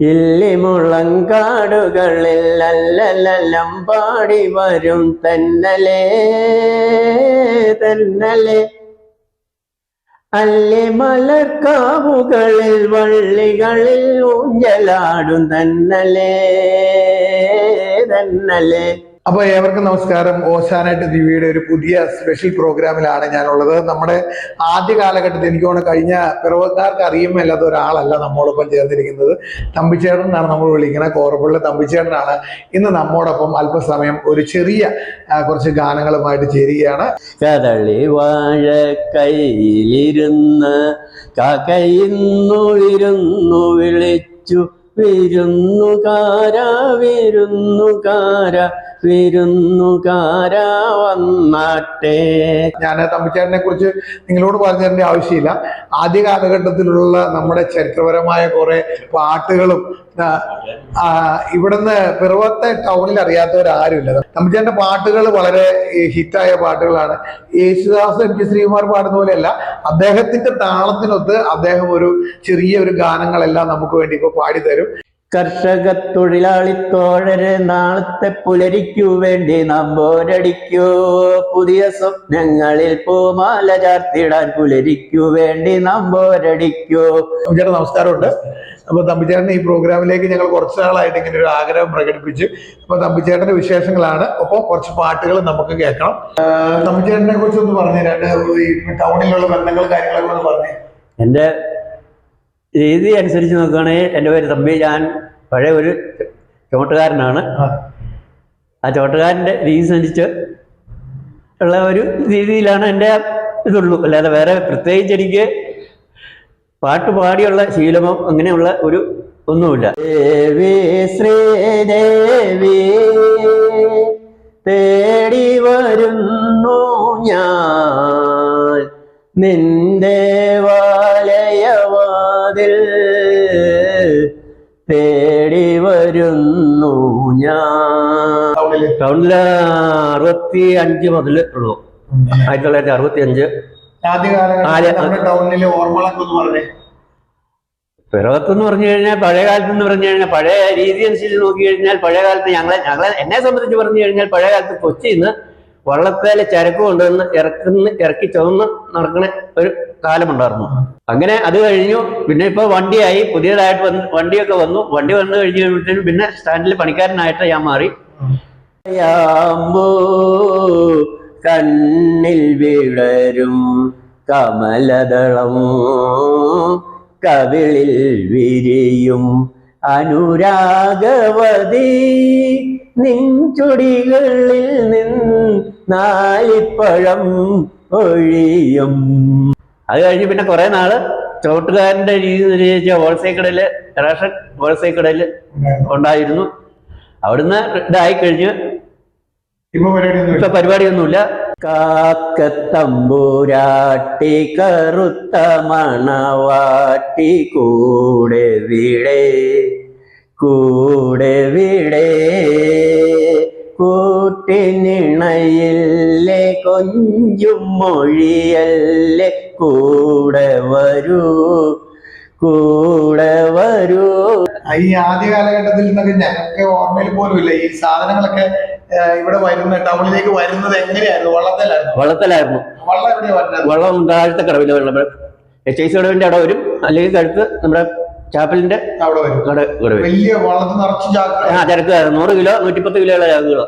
ഇല്ലിമുളങ്കാടുകളിൽ അല്ലലല്ലം പാടി വരും തന്നലേ തന്നലേ. അല്ലി മലർക്കാവുകളിൽ വള്ളികളിൽ ഊഞ്ഞലാടും തന്നലേ തന്നലേ. അപ്പൊ ഏവർക്കും നമസ്കാരം. ഓശാനായിട്ട് ദിവ്യയുടെ ഒരു പുതിയ സ്പെഷ്യൽ പ്രോഗ്രാമിലാണ് ഞാനുള്ളത്. നമ്മുടെ ആദ്യ കാലഘട്ടത്തിൽ എനിക്ക് തോന്നുന്നു കഴിഞ്ഞ പിറവക്കാർക്ക് അറിയുമല്ലാത്ത ഒരാളല്ല നമ്മോടൊപ്പം ചേർന്നിരിക്കുന്നത്. തമ്പിച്ചേട്ടൻ എന്നാണ് നമ്മൾ വിളിക്കുന്നത്. കോറപ്പുള്ള തമ്പിച്ചേട്ടനാണ്. ഇന്ന് നമ്മോടൊപ്പം അല്പസമയം ഒരു ചെറിയ കുറച്ച് ഗാനങ്ങളുമായിട്ട് ചേരുകയാണ്. കരളി വാഴ കയ്യിലിരുന്ന് കാക്കയിന്നു ഇരുന്നു വിളിച്ചു. വിരുന്നുകാര വിരുന്നുകാര. വിരുന്നുകാര വന്നാട്ടെ. ഞാൻ തമ്പിച്ചേട്ടനെ കുറിച്ച് നിങ്ങളോട് പറഞ്ഞു തരേണ്ട ആവശ്യമില്ല. ആദ്യ കാലഘട്ടത്തിലുള്ള നമ്മുടെ ചരിത്രപരമായ കുറെ പാട്ടുകളും ഇവിടുന്ന് പിറവത്തെ ടൗണിൽ അറിയാത്തവരാരുമില്ല. തമ്പിച്ചേട്ടന്റെ പാട്ടുകൾ വളരെ ഹിറ്റായ പാട്ടുകളാണ്. യേശുദാസ് എം ജി ശ്രീകുമാർ പാടുന്ന പോലെയല്ല അദ്ദേഹത്തിന്റെ താളത്തിനൊത്ത് അദ്ദേഹം ഒരു ചെറിയ ഒരു ഗാനങ്ങളെല്ലാം നമുക്ക് വേണ്ടി ഇപ്പൊ പാടിത്തരും. കർഷക തൊഴിലാളി തോഴര് നാളത്തെ പുലരിക്കു വേണ്ടി നാം പോരടിക്കൂ. പുതിയ സ്വപ്നങ്ങളിൽ പൂമാല ചാർത്തിടാൻ പുലരിക്കു വേണ്ടി നമ്പോരടിക്കൂ ചേട്ടാ നമസ്കാരമുണ്ട്. അപ്പൊ തമ്പിച്ചേട്ടൻ ഈ പ്രോഗ്രാമിലേക്ക് ഞങ്ങൾ കുറച്ച് നാളായിട്ട് ഇങ്ങനെ ഒരു ആഗ്രഹം പ്രകടിപ്പിച്ചു. അപ്പൊ തമ്പിച്ചേട്ടന്റെ വിശേഷങ്ങളാണ്. ഒപ്പം കുറച്ച് പാട്ടുകൾ നമുക്ക് കേൾക്കണം. തമ്പിച്ചേട്ടനെ കുറിച്ച് ഒന്ന് പറഞ്ഞു രണ്ട് ഈ ടൗണിലുള്ള ബന്ധങ്ങൾ കാര്യങ്ങളൊക്കെ ഒന്ന് പറഞ്ഞു എന്റെ രീതി അനുസരിച്ച് നോക്കുകയാണെങ്കിൽ എന്റെ പേര് തമ്പി ഞാൻ പഴയ ഒരു ചോട്ടുകാരനാണ്. ആ ചോട്ടുകാരന്റെ രീതി അനുസരിച്ച് ഉള്ള ഒരു രീതിയിലാണ് എന്റെ ഇതുള്ളൂ. അല്ലാതെ വേറെ പ്രത്യേകിച്ച് എനിക്ക് പാട്ട് പാടിയുള്ള ശീലമോ അങ്ങനെയുള്ള ഒരു ഒന്നുമില്ല. ദേവി ശ്രീദേവി തേടി വരുന്നു ഞാൻ. നിന്റെ ടൗണിൽ അറുപത്തി അഞ്ച് മുതൽ ഉള്ളൂ ആയിരത്തി തൊള്ളായിരത്തി അറുപത്തി അഞ്ച് ടൗണിലെ ഓർമ്മകളൊക്കെ ഒന്ന് പറഞ്ഞേ കഴിഞ്ഞാൽ പഴയ കാലത്ത് എന്ന് പറഞ്ഞു കഴിഞ്ഞാൽ പഴയ രീതി അനുസരിച്ച് നോക്കി കഴിഞ്ഞാൽ പഴയ കാലത്ത് ഞങ്ങളെ ഞങ്ങളെ എന്നെ സംബന്ധിച്ച് പറഞ്ഞു കഴിഞ്ഞാൽ പഴയ കാലത്ത് കൊച്ചിയിൽ നിന്ന് വള്ളത്തേലെ ചരക്ക് കൊണ്ടുവന്ന് ഇറക്കുന്ന ഇറക്കി ചുവന്ന് നടക്കുന്ന ഒരു കാലമുണ്ടായിരുന്നു. അങ്ങനെ അത് കഴിഞ്ഞു. പിന്നെ ഇപ്പൊ വണ്ടിയായി. പുതിയതായിട്ട് വന്ന് വണ്ടിയൊക്കെ വന്നു. വണ്ടി വന്നു കഴിഞ്ഞ് കഴിയുമ്പോഴത്തേനും പിന്നെ സ്റ്റാൻഡിൽ പണിക്കാരനായിട്ട് ഞാൻ മാറി. യാമ്പോ കണ്ണിൽ വിടരും കമലദളം. കവിളിൽ വിരിയും അനുരാഗവതി നിൻ ചുടികളിൽ നിന്നാലിപ്പഴം ഒഴിയും. അത് കഴിഞ്ഞ് പിന്നെ കുറെ നാൾ ചോട്ടുകാരന്റെ രീതി അനുസരിച്ച് ഹോൾസെയിൽ റേഷൻ ഹോൾസെയിൽ ഉണ്ടായിരുന്നു. അവിടുന്ന് ഇതായി കഴിഞ്ഞ് ഇപ്പൊ പരിപാടിയൊന്നും ഇപ്പൊ പരിപാടിയൊന്നുമില്ല. കാക്കത്തമ്പൂരാട്ടി കറുത്ത മണവാട്ടി കൂടെ വിടേ കൂടെ വിടേ. കൂട്ടിനിണയില്ലേ കൊഞ്ചും മൊഴിയല്ലേ കൂടെ വരൂ കൂടെ വരൂ. ഈ ആദ്യ കാലഘട്ടത്തിൽ നിന്നൊക്കെ ഞങ്ങൾക്ക് ഓർമ്മയിൽ പോലും ഇല്ല ഈ സാധനങ്ങളൊക്കെ ഇവിടെ വരുന്ന ടൗണിലേക്ക് വരുന്നത് എങ്ങനെയായിരുന്നു? വള്ളത്തിലായിരുന്നു. വള്ളത്തിലായിരുന്നു. വള്ളം എവിടെയാ വരുന്നത്? വെള്ളം താഴത്തെ കടവിൽ വെള്ളം. എച്ച് ഐ സി കടവിന്റെ അവിടെ വരും. അല്ലെങ്കിൽ കഴുത്ത് നമ്മുടെ ചാപ്പലിന്റെ അവിടെ വരും. കട ഇവിടെ വരും. വലിയ വള്ളത്തിൽ നിറച്ച് ചാക്ക് ആ ചരക്ക് നൂറ് കിലോ നൂറ്റിപ്പത്ത് കിലോയുള്ള ചരക്കുകൾ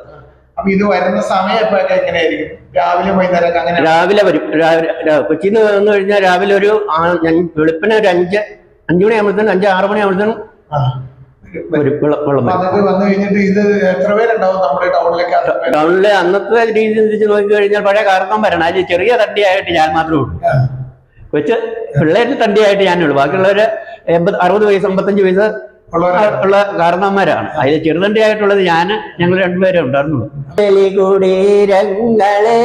അപ്പൊ ഇത് വരുന്ന സമയം എങ്ങനെയായിരിക്കും? രാവിലെ വൈകുന്നേരം അങ്ങനെ രാവിലെ വരും. കൊച്ചിയിൽ വന്നു കഴിഞ്ഞാൽ രാവിലെ ഒരു വെളുപ്പിന് ഒരു അഞ്ച് അഞ്ചു മണിയാകുമ്പോഴത്തേനും അഞ്ച് ആറ് ആ. ടൗണിലെ അന്നത്തെ രീതി അനുസരിച്ച് നോക്കി കഴിഞ്ഞാൽ പഴയ കാർക്കം വരണം. അതിൽ ചെറിയ തണ്ടിയായിട്ട് ഞാൻ മാത്രമേ ഉള്ളൂ. കൊച്ചു പിള്ളേരുടെ തണ്ടിയായിട്ട് ഞാനുള്ളൂ. ബാക്കിയുള്ളവര് എൺപത് അറുപത് വയസ്സ് അമ്പത്തഞ്ച് വയസ്സ്. ഉള്ള കാരണന്മാരാണ് അതിൽ ചെറുതണ്ടിയായിട്ടുള്ളത് ഞാൻ ഞങ്ങൾ രണ്ടുപേരെ ഉണ്ടായിരുന്നുള്ളൂ. കുടീരങ്ങളെ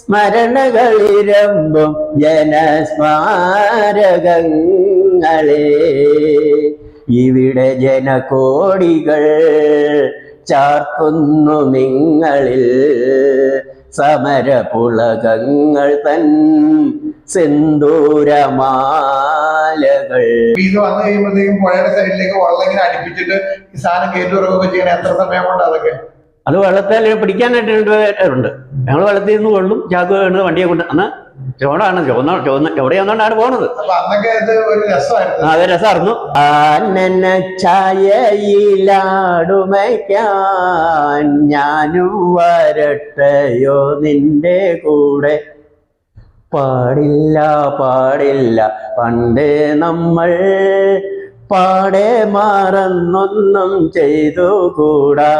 സ്മരണകളിരമ്പും ജനസ്മാരകങ്ങളെ. ഇവിടെ ജനകോടികൾ ചാർത്തുന്നു നിങ്ങളിൽ. സമരപുളകങ്ങൾ തൻ സിന്ദൂരമാലകൾ. വീട് ഇത് വന്നു കഴിയുമ്പോഴത്തേക്കും പുഴയുടെ സൈഡിലേക്ക് വെള്ളം ഇങ്ങനെ അടുപ്പിച്ചിട്ട് ഈ സാധനം കയറ്റുറക്കൊക്കെ ചെയ്യണ എത്ര സമയം കൊണ്ട് അതൊക്കെ? അത് വെള്ളത്തിൽ പിടിക്കാനായിട്ട് രണ്ടുപേരുണ്ട് ഞങ്ങൾ വെള്ളത്തിൽ നിന്ന് കൊള്ളും. ചാക്ക് വേണ്ടത് വണ്ടിയെ കൊണ്ട് അന്ന് ചോന്ന ചോന്ന ചുവന്ന ഒന്നുകൊണ്ടാണ് പോണത് അത് രസമായിരുന്നു. ആനന ഛായയിലാടുമയ്ക്കാൻ ഞാനും വരട്ടെയോ നിന്റെ കൂടെ. പാടില്ല പാടില്ല പണ്ടേ നമ്മൾ പാടെ മറന്നൊന്നും ചെയ്തു കൂടാ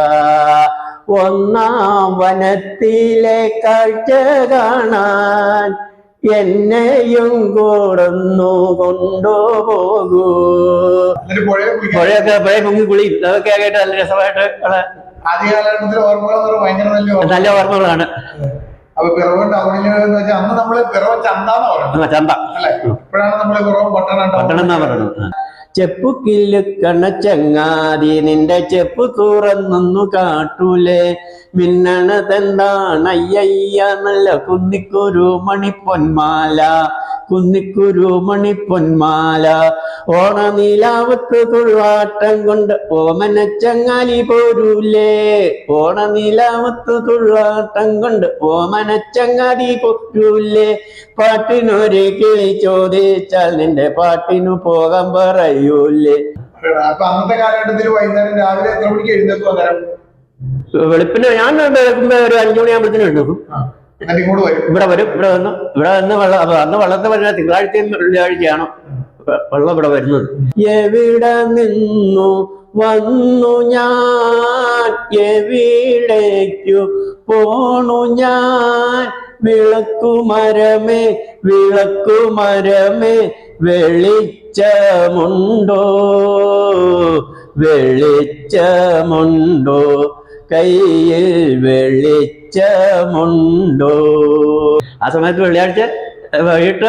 ഒന്നാം വനത്തിലെ കാഴ്ച കാണാൻ എന്നെയും കൂടുന്നു കൊണ്ടുപോകൂ. പുഴയൊക്കെ പുഴ മുങ്ങി കുളി. അതൊക്കെ ആയിട്ട് നല്ല രസമായിട്ട് നല്ല ഓർമ്മകളാണ്. അപ്പൊ പിറവ് ടൗണിൽ എന്ന് വെച്ചാൽ അന്ന് നമ്മൾ പിറവ് ചന്ത എന്ന് പറയുന്നത്. ചന്ത. അല്ലെ? ഇപ്പോഴാണ് നമ്മൾ പിറവ് പട്ടണം പട്ടണം എന്നാ പറയുന്നത്. ചെപ്പു കില്ലുക്കണ ചങ്ങാതി നിന്റെ ചെപ്പു തുറന്നൊന്നു കാട്ടൂലേ. മിന്നണതെന്താണ് അയ്യയ്യ നല്ല കുന്നിക്കൊരു മണിപ്പൊന്മാല. കുന്നിക്കുരു മണിപ്പൊന്മാല. ഓണനീലാവത്ത് തുഴുവാട്ടം കൊണ്ട് ഓമന ചങ്ങാലി പോരൂലേ. ഓണനീലാവത്ത് തുഴുവാട്ടം കൊണ്ട് ഓമന ചങ്ങാതി പോരൂലേ. പാട്ടിനൊരു കിളി ചോദിച്ചാൽ നിന്റെ പാട്ടിനു പോകാൻ പറയൂലേ. അപ്പൊ അന്നത്തെ കാലഘട്ടത്തിൽ വൈകുന്നേരം രാവിലെ എത്ര മണിക്ക് എഴുന്നേക്കും വെളുപ്പിന് ഞാൻ ഒരു അഞ്ചു മണിയാകുമ്പോഴത്തേനും എഴുന്നേക്കും ഇവിടെ വരും. ഇവിടെ വന്ന് ഇവിടെ വന്ന് വെള്ളം അന്ന് വെള്ളത്തെ വരുന്ന തിങ്കളാഴ്ചയും വെള്ളിയാഴ്ചയാണ് വെള്ളം ഇവിടെ വരുന്നത്. എവിടെ നിന്നു വന്നു ഞാൻ? എവിടേക്കു പോണു ഞാൻ? വിളക്കുമരമേ വിളക്കുമരമേ വെളിച്ചമുണ്ടോ? വെളിച്ചമുണ്ടോ? കയ്യിൽ വെളിച്ചമുണ്ടോ? ആ സമയത്ത് വെള്ളിയാഴ്ച വൈകിട്ട്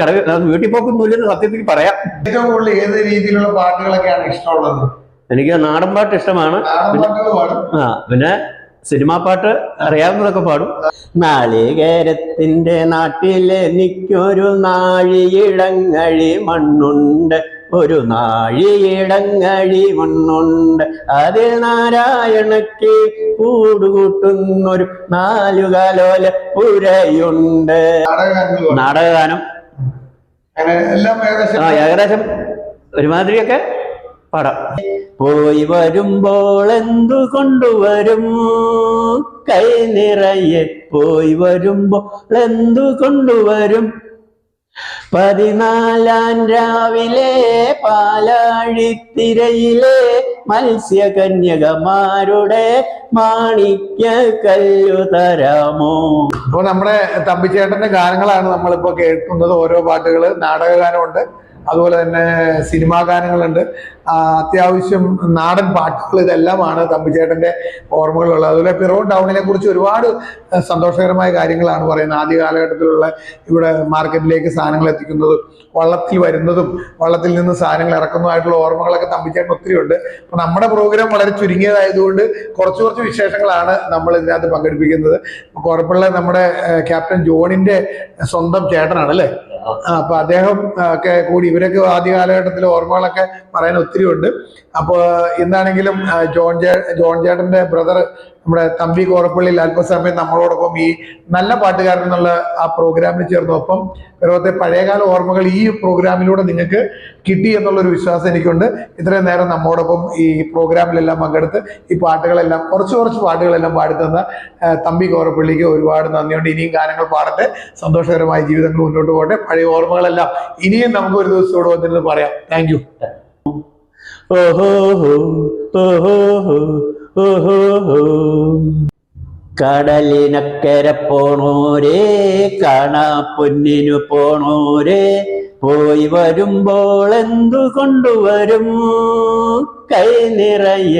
കട വീട്ടിൽ പോക്കൊന്നുമില്ലെന്ന് സത്യത്തിൽ പറയാം. ഏറ്റവും കൂടുതൽ ഏത് രീതിയിലുള്ള പാട്ടുകളൊക്കെയാണ് ഇഷ്ടമുള്ളത്? എനിക്ക് നാടൻ പാട്ട് ഇഷ്ടമാണ്. ആ പിന്നെ സിനിമാ പാട്ട് അറിയാവുന്നതൊക്കെ പാടും. നാളികേരത്തിന്റെ നാട്ടിലെ എനിക്കൊരു നാഴിയിടങ്ങഴി മണ്ണുണ്ട്. ഒരു നാഴിയിടങ്ങഴി മുന്നുണ്ട് അതിൽ നാരായണക്ക് കൂടുകൂട്ടുന്നൊരു നാലുകാലോല പുരയുണ്ട്. നാടകഗാനം. ആ ഏകദേശം ഒരുമാതിരിയൊക്കെ പടം. പോയി വരുമ്പോൾ എന്തു കൊണ്ടുവരും കൈ നിറയെ പോയി വരുമ്പോൾ എന്തു കൊണ്ടുവരും പതിനാലാം രാവിലെ പാലാഴിത്തിരയിലെ മത്സ്യകന്യകമാരുടെ മാണിക്യ കല്ലു തരാമോ? അപ്പൊ നമ്മുടെ തമ്പിച്ചേട്ടന്റെ ഗാനങ്ങളാണ് നമ്മളിപ്പോ കേൾക്കുന്നത്. ഓരോ പാട്ടുകൾ നാടകഗാനമുണ്ട്. അതുപോലെ തന്നെ സിനിമാ ഗാനങ്ങളുണ്ട്. അത്യാവശ്യം നാടൻ പാട്ടുകൾ ഇതെല്ലാമാണ് തമ്പിച്ചേട്ടന്റെ ഓർമ്മകളുള്ളത് അതുപോലെ പിറോ ടൗണിനെ കുറിച്ച് ഒരുപാട് സന്തോഷകരമായ കാര്യങ്ങളാണ് പറയുന്നത്. ആദ്യ കാലഘട്ടത്തിലുള്ള ഇവിടെ മാർക്കറ്റിലേക്ക് സാധനങ്ങൾ എത്തിക്കുന്നതും വള്ളത്തിൽ വരുന്നതും വള്ളത്തിൽ നിന്ന് സാധനങ്ങൾ ഇറക്കുന്നതുമായിട്ടുള്ള ഓർമ്മകളൊക്കെ തമ്പിച്ചേട്ടൻ ഒത്തിരി ഉണ്ട് അപ്പം നമ്മുടെ പ്രോഗ്രാം വളരെ ചുരുങ്ങിയതായതുകൊണ്ട് കുറച്ച് കുറച്ച് വിശേഷങ്ങളാണ് നമ്മൾ ഇതിനകത്ത് പങ്കെടുപ്പിക്കുന്നത്. കുറപ്പുള്ള നമ്മുടെ ക്യാപ്റ്റൻ ജോണിന്റെ സ്വന്തം ചേട്ടനാണ് അല്ലേ? അപ്പൊ അദ്ദേഹം ഒക്കെ കൂടി ഇവരൊക്കെ ആദ്യ കാലഘട്ടത്തിലെ ഓർമ്മകളൊക്കെ പറയാൻ ഒത്തിരി ഉണ്ട്. അപ്പോൾ ഇന്നാണെങ്കിലും ജോൺ ജേ ജോൺ ചേട്ടന്റെ ബ്രദർ നമ്മുടെ തമ്പി കോറപ്പള്ളിയിൽ അല്പസമയം നമ്മളോടൊപ്പം ഈ നല്ല പാട്ടുകാരൻ എന്നുള്ള ആ പ്രോഗ്രാമിൽ ചേർന്നു പിറവത്തെ പഴയകാല ഓർമ്മകൾ ഈ പ്രോഗ്രാമിലൂടെ നിങ്ങൾക്ക് കിട്ടി എന്നുള്ളൊരു വിശ്വാസം എനിക്കുണ്ട്. ഇത്രയും നേരം നമ്മോടൊപ്പം ഈ പ്രോഗ്രാമിലെല്ലാം പങ്കെടുത്ത് ഈ പാട്ടുകളെല്ലാം കുറച്ച് കുറച്ച് പാട്ടുകളെല്ലാം പാടിത്തന്ന തമ്പി കോരപ്പള്ളിക്ക് ഒരുപാട് നന്ദിയുണ്ട്. ഇനിയും ഗാനങ്ങൾ പാടട്ടെ. സന്തോഷകരമായ ജീവിതങ്ങൾ മുന്നോട്ട് പോകട്ടെ. പഴയ ഓർമ്മകളെല്ലാം ഇനിയും നമുക്ക് ഒരു ദിവസം ഇവിടെ വന്നിരുന്ന് പറയാം. താങ്ക് യു ഓഹോ ഓഹോ ഓഹോ ഓഹോ. കടലിനക്കര പോണോരേ കാണാ പൊന്നിനു പോണോരേ പോയി വരുമ്പോൾ എന്തു കൊണ്ടുവരും കൈ നിറയെ